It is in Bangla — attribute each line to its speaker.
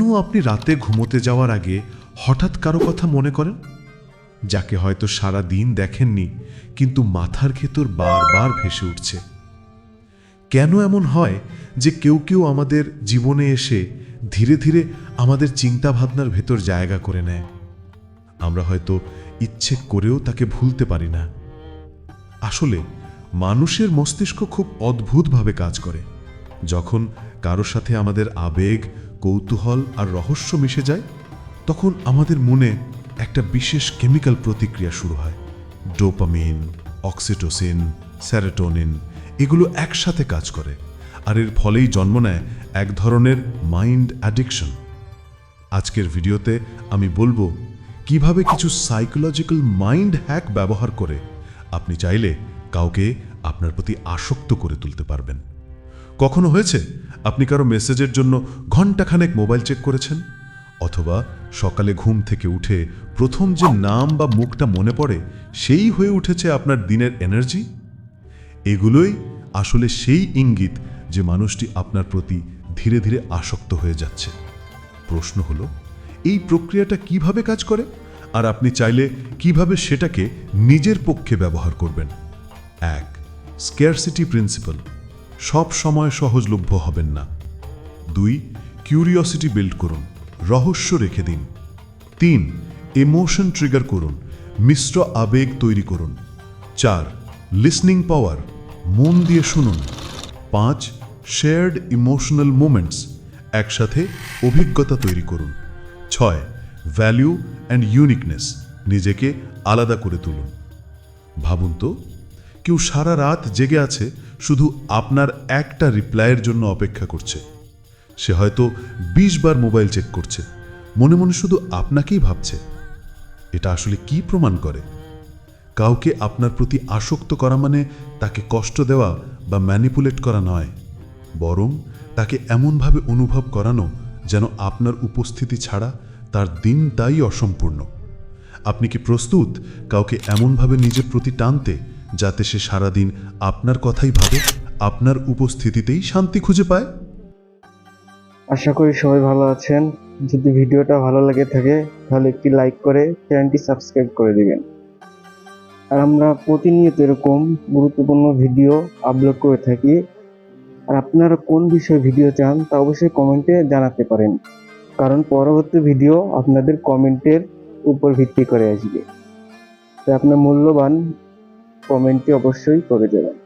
Speaker 1: কেন আপনি রাতে ঘুমোতে যাওয়ার আগে হঠাৎ কারও কথা মনে করেন? যাকে হয়তো সারা দিন দেখেননি, কিন্তু মাথার ভেতর বারবার ভেসে উঠছে। কেন এমন হয় যে কেউ কেউ আমাদের জীবনে এসে ধীরে ধীরে আমাদের চিন্তাভাবনার ভেতর জায়গা করে নেয়। আমরা হয়তো ইচ্ছে করেও তাকে ভুলতে পারি না। আসলে মানুষের মস্তিষ্ক খুব অদ্ভুতভাবে কাজ করে। যখন কারোর সাথে আমাদের আবেগ কৌতূহল আর রহস্য মিশে যায়, তখন আমাদের মনে একটা বিশেষ কেমিক্যাল প্রতিক্রিয়া শুরু হয়। ডোপামিন, অক্সিটোসিন স্যারেটোনিন এগুলো একসাথে কাজ করে, আর এর ফলেই জন্ম নেয় এক ধরনের মাইন্ড অ্যাডিকশন। আজকের ভিডিওতে আমি বলব, কীভাবে কিছু সাইকোলজিক্যাল মাইন্ড হ্যাক ব্যবহার করে আপনি চাইলে কাউকে আপনার প্রতি আসক্ত করে তুলতে পারবেন। কখনো হয়েছে? আপনি কারও মেসেজের জন্য ঘন্টাখানেক মোবাইল চেক করেছেন? অথবা সকালে ঘুম থেকে উঠে প্রথম যে নাম বা মুখটা মনে পড়ে, সেই হয়ে উঠেছে আপনার দিনের এনার্জি এগুলোই আসলে সেই ইঙ্গিত যে মানুষটি আপনার প্রতি ধীরে ধীরে আসক্ত হয়ে যাচ্ছে। প্রশ্ন হলো, এই প্রক্রিয়াটা কীভাবে কাজ করে? আর আপনি চাইলে কীভাবে সেটাকে নিজের পক্ষে ব্যবহার করবেন? এক স্কেয়ারসিটি প্রিন্সিপাল সব সময় সহজলভ্য হবেন না। দুই কিউরিওসিটি বিল্ড করুন, রহস্য রেখে দিন। তিন ইমোশন ট্রিগার করুন, মিশ্র আবেগ তৈরি করুন। চার লিসনিং পাওয়ার মন দিয়ে শুনুন। পাঁচ শেয়ার্ড ইমোশনাল মোমেন্টস একসাথে অভিজ্ঞতা তৈরি করুন। ছয় ভ্যালু অ্যান্ড ইউনিকনেস নিজেকে আলাদা করে তুলুন। ভাবুন তো, কেউ সারা রাত জেগে আছে শুধু আপনার একটা রিপ্লাইয়ের জন্য অপেক্ষা করছে। সে হয়তো বিশ বার মোবাইল চেক করছে। মনে মনে শুধু আপনাকেই ভাবছে। এটা আসলে কি প্রমাণ করে? কাউকে আপনার প্রতি আসক্ত করা মানে তাকে কষ্ট দেওয়া বা ম্যানিপুলেট করা নয়। বরং তাকে এমনভাবে অনুভব করানো যেন আপনার উপস্থিতি ছাড়া তার দিন তাই অসম্পূর্ণ। আপনি কি প্রস্তুত কাউকে এমনভাবে নিজের প্রতি টানতে যাতে সে সারাদিন আপনার কথাই ভাবে, আপনার উপস্থিতিতেই শান্তি খুঁজে পায়।
Speaker 2: আশা করি সবাই ভালো আছেন। যদি ভিডিওটা ভালো লাগে থাকে, তাহলে একটি লাইক করে চ্যানেলটি সাবস্ক্রাইব করে দিবেন। আর আমরা প্রতিনিয়ত এরকম গুরুত্বপূর্ণ ভিডিও আপলোড করে থাকি। আর আপনারা কোন বিষয়ে ভিডিও চান, তা অবশ্যই কমেন্টে জানাতে পারেন। কারণ পরবর্তী ভিডিও আপনাদের কমেন্টের উপর ভিত্তি করে আসবে। তাই আপনার মূল্যবান কমেন্টটি অবশ্যই করে দেবেন।